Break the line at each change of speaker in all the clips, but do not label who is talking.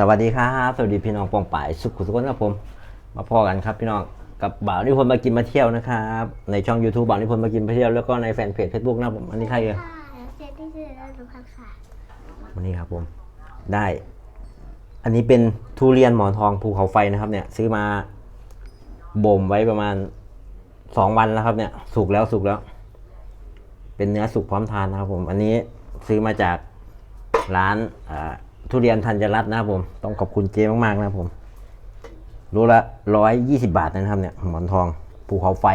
สวัสดีครับ สวัสดีพี่น้องปองป่ายสุขุสุขนครับผม มาพอกันครับพี่น้องกับบ่าวนิพนธ์มากินมาเที่ยวนะครับในช่อง YouTube บ่าวนิพนธ์มากินมาเที่ยวแล้วก็ในแฟนเพจ Facebook นะครับผมอันนี้ใครเอ่ย
ค่ะแล้วเจนที่ชื่อแล้วหนูพักค่ะ
วันนี้ครับผมได้ อันนี้เป็นทุเรียนหมอนทองภูเขาไฟนะครับ เนี่ย ซื้อมาบ่มไว้ประมาณสองวันแล้วครับ เนี่ย สุกแล้วสุกแล้ว เป็นเนื้อสุกพร้อมทานนะครับ ผม อันนี้ซื้อมาจากร้านอ่า ทุเรียนธัญรัตน์นะครับผม ต้องขอบคุณเจ๊มากๆนะครับผมรู้ละร้อยยี่สิบาทนะครับเนี่ยหมอนทองภูเขาไฟ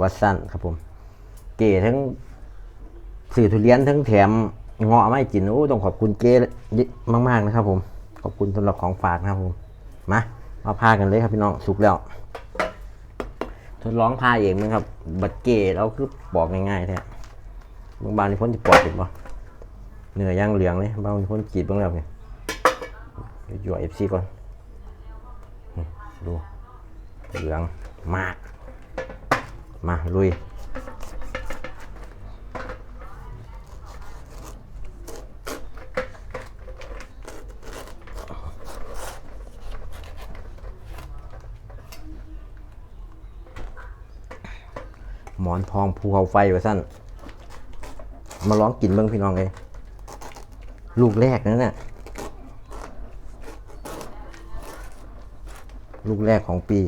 วัดสั้นครับผม เก๋ทั้งสื่อทุเรียนทั้งแถมเงาะไม่กินโอ้ต้องขอบคุณเจ๊มากๆนะครับ ผม ขอบคุณสำหรับของฝากนะครับผมมามาพากันเลยครับพี่น้องสุกแล้วทดลองพาเองนะครับ บัดเก๋เราคือบอกง่ายๆแท้บางบางนี่พ้นที่ปอดติดบ่ เนื้อย่างเหลืองเลยบ้างนี่พ้นกีดบ้างแล้วเนี่ยอยู่เอฟซีก่อน ดู เหลืองมาก มา ลุยหมอนทองภูเขาไฟไว้สั้น มาลองกินเบิ้งพี่น้องเลย ลูกแรกนั่นน่ะลูกแรกของปี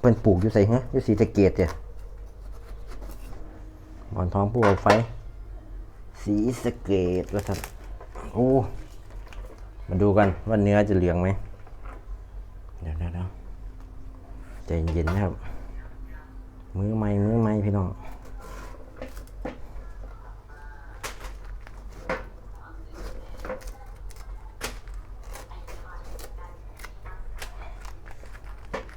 เป็นปลูกอยู่ใส่ฮะอยู่สีตะเกียดเนี่ยหมอนทองภูเขาไฟ สีสเกตว่าท่านโอ้มาดูกันว่าเนื้อจะเหลืองไหม เดี๋ยวเดี๋ยวเดี๋ยวใจเย็นนะครับ มือไม้มือไม้พี่น้อง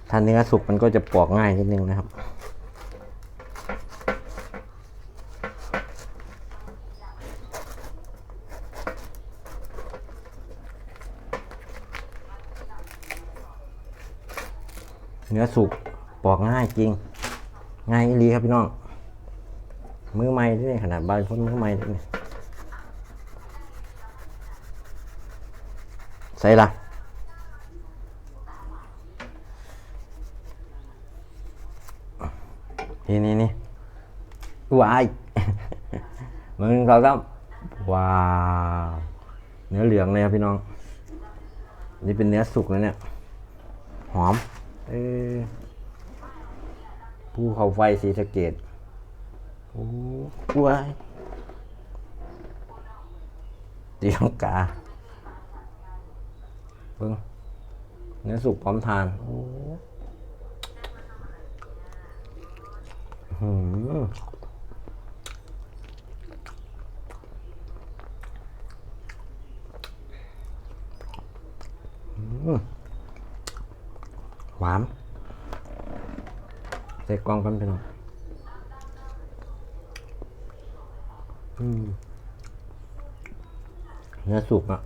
ถ้าเนื้อสุกมันก็จะปอกง่ายนิดนึงนะครับ เนื้อสุกปอกง่ายจริง ง่ายอีหลีครับพี่น้อง มือใหม่ด้วยขนาดบานพ้นมือใหม่ด้วยใส่ละนี่นี่นี่วายมึงเขาครับว้าวเนื้อเหลืองเลยครับพี่น้อง นี่เป็นเนื้อสุกแล้วเนี่ย หอม เออ ภูเขาไฟสีสะเกดโอ้ว้ายตีลังกาเบิ่งเนื้อสุกพร้อมทานโอ้หืมอืมหวาน ใส่กล่องกันไปหน่อยอืมเนื้อสุกอะ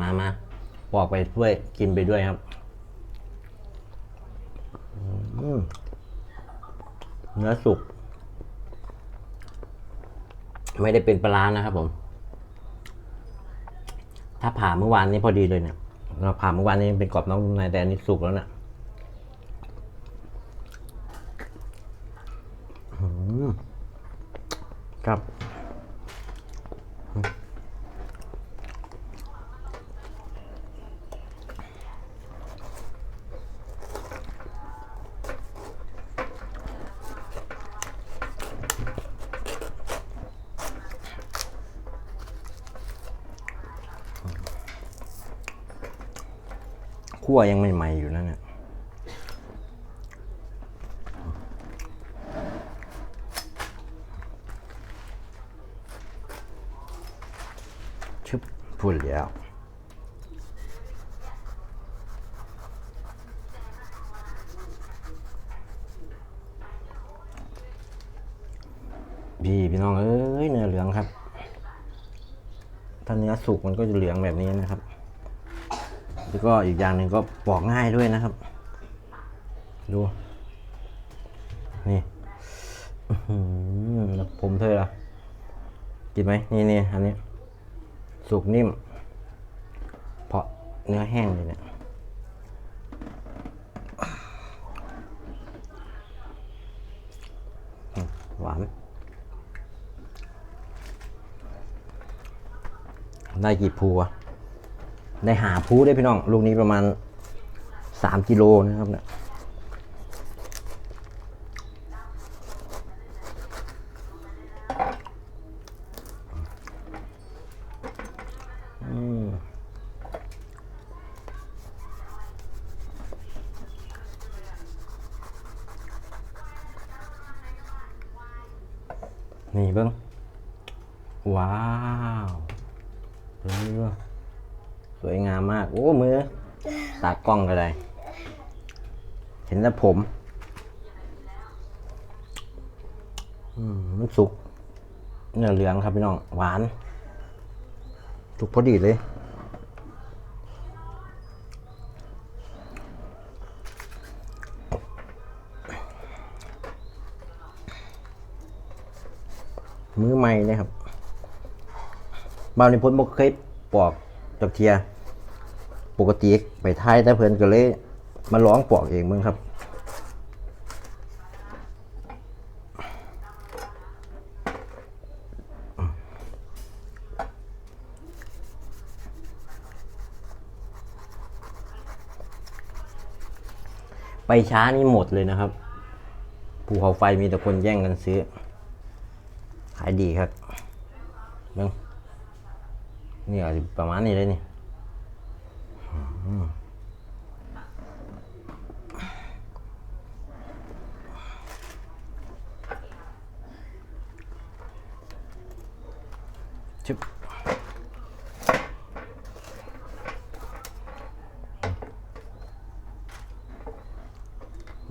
มามาปอกไปด้วย กินไปด้วยครับ เนื้อสุก ไม่ได้เป็นปลาร้านะครับผม ถ้าผ่าเมื่อวานนี้พอดีเลยเนี่ย เราผ่าเมื่อวานนี้เป็นกรอบน้องนายแต่อันนี้สุกแล้วนะอืมครับคั่ วยังใหม่ๆอยู่นั่นเนี่ยชึบพูดแล้วพี่พี่น้องเอ้ยเนื้อเหลืองครับ ถ้าเนื้อสุกมันก็จะเหลืองแบบนี้นะครับ แล้วก็อีกอย่างหนึ่งก็ปอกง่ายด้วยนะครับ ดู นี่แล้วผมเธอละกินไหมนี่นี่อันนี้ สุกนิ่ม เพราะเนื้อแห้งเลยเนี่ยหวาน ได้กี่ภูอะ ได้หาภูได้พี่น้อง ลูกนี้ประมาณสามกิโลนะครับเนี่ยนี่เบิ้งว้าวเออส วยงามมาก โอ้มือ ตากล้องก็ได้ เห็นแล้วผมมันสุกเนื้อเหลืองครับพี่น้อง หวาน สุกพอดีเลยมือใหม่เลยครับบาวนิพนธ์บกเคยปอกจักเทีย ปกติไปท้ายแต่เพิ่นก็เลยมาร้องปอกเองมึงครับไปช้านี่หมดเลยนะครับ ภูเขาไฟมีแต่คนแย่งกันซื้อ ขายดีครับเบิ้งนี่อาจจะประมาณนี้เลยนี่ ชึบ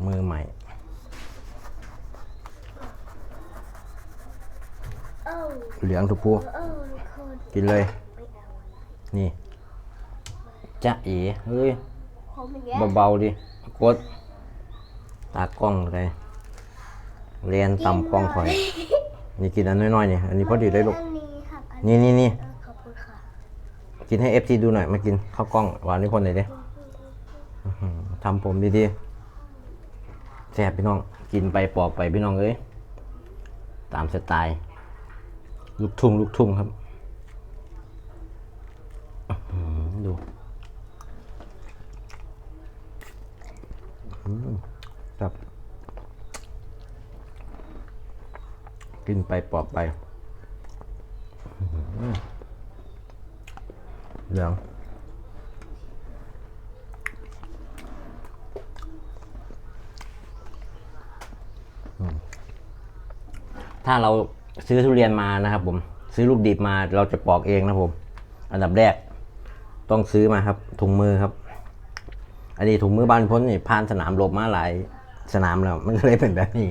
มือใหม่
โอ้
เหลืองทุกพวก
โอ้ทุกคน
กินเลย นี่จะเอ๋เฮ้ย
ผมอย่างเงี้ย
เบาๆดิกด ตากล้องเลยเรียนตำกล้องคอย นี่กินอันน้อยๆนี่ อันนี้พอดีเลยลูก
อั นนี้ครับอัน
นี่นี่นี่
เออขอบคุณค่ะ
กินให้เอฟซีดูหน่อยมากินข้าวกล้องหวานนี่คนไหนอยดิอื้อหือทำผมดีๆแซ่บพี่น้อง กินไปปอกไปพี่น้องเอ้ยตามสไตล์ ลูกทุ่งลูกทุ่งครับอื้อหือดูอื้อหือครับ กินไปปอกไปอื้อหือ เหลืองถ้าเราซื้อทุเรียนมานะครับ ผม ซื้อลูกดิบมาเราจะปอกเองนะผม อันดับแรก ต้องซื้อมาครับ ถุงมือครับ อันนี้ถุงมือบานพ้นนี่ผ่านสนามรบมาหลายสนามแล้ว มันเลยเป็นแบบนี้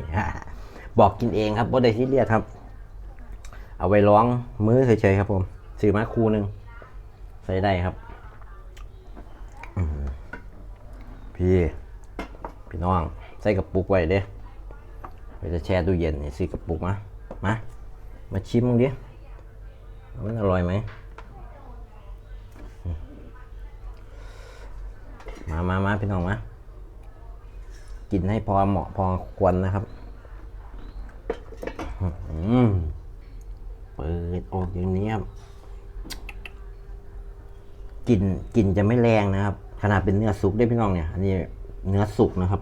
บอกกินเองครับว่าได้ซีเรียสครับ เอาไว้ร้องมือเฉยๆครับ ผมซื้อมาคู่หนึ่งใส่ได้ครับพี่พี่น้อง ใส่กระปุกไว้เด้ไปจะแช่ตู้เย็นนี่ซื้อกระปุกมามามาชิมมึงดิว่ามันอร่อยไหมมมามามาพี่น้องมากินให้พอเหมาะพอควรนะครับ อืมเปิดออกอย่างนี้ครับ กลิ่นกลิ่นจะไม่แรงนะครับ ขนาดเป็นเนื้อสุกได้พี่น้องเนี่ย อันนี้เนื้อสุกนะครับ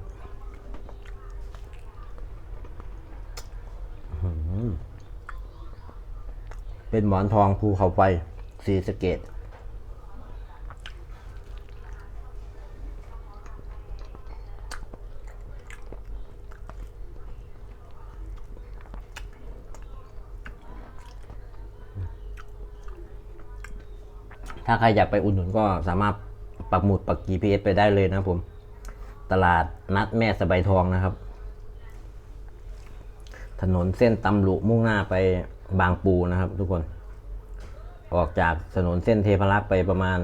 เป็นหมอนทองภูเขาไฟสีสเกต ถ้าใครอยากไปอุดหนุนก็สามารถปักหมุดปัก GPS ไปได้เลยนะผม ตลาดนัดแม่สบายทองนะครับ ถนนเส้นตำลุมุ่งหน้าไปบางปูนะครับ ทุกคน ออกจากถนนเส้นเทพรักษ์ไปประมาณ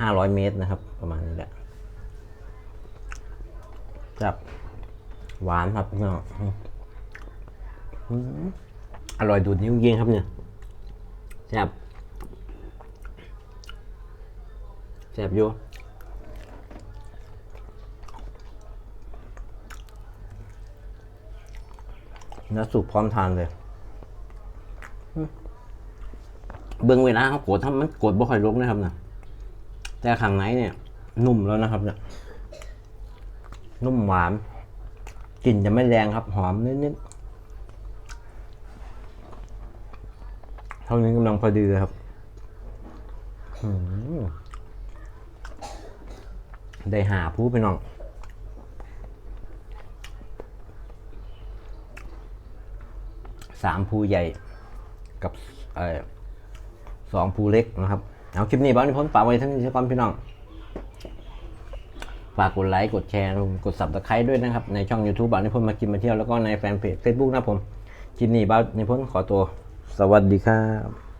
ห้าร้อยเมตรนะครับ ประมาณนี้แหละแบบหวานครับพี่น้องอืมอืมอร่อยดูดนิ้วเยิงครับเนี่ยแซ่บ แซ่บอยู่เนื้อสุกพร้อมทานเลย เบื้องเวลาเขากดทำมันกดบ่ค่อยลงนะครับนะแต่ข้างในเนี่ย นุ่มแล้วนะครับเนี่ยนุ่มหวานกลิ่นจะไม่แรงครับ หอมนิดๆเท่านี้กำลังพอดีเลยครับ อืม ได้หาผู้ไปน้องสามภูใหญ่กับอสองภูเล็กนะครับ เอาคลิปนี้บ้างนี่พ้นฝากไว้ทั้งนี้สักก่อนพี่น้อง ฝากกดไลค์กดแชร์กด subscribe ด้วยนะครับ ในช่อง YouTube บ้านนิพนมากินมาเที่ยวแล้วก็ในแฟนเพจ Facebook นะผมคลิปนี้บ้านนิพนขอตัว สวัสดีครับ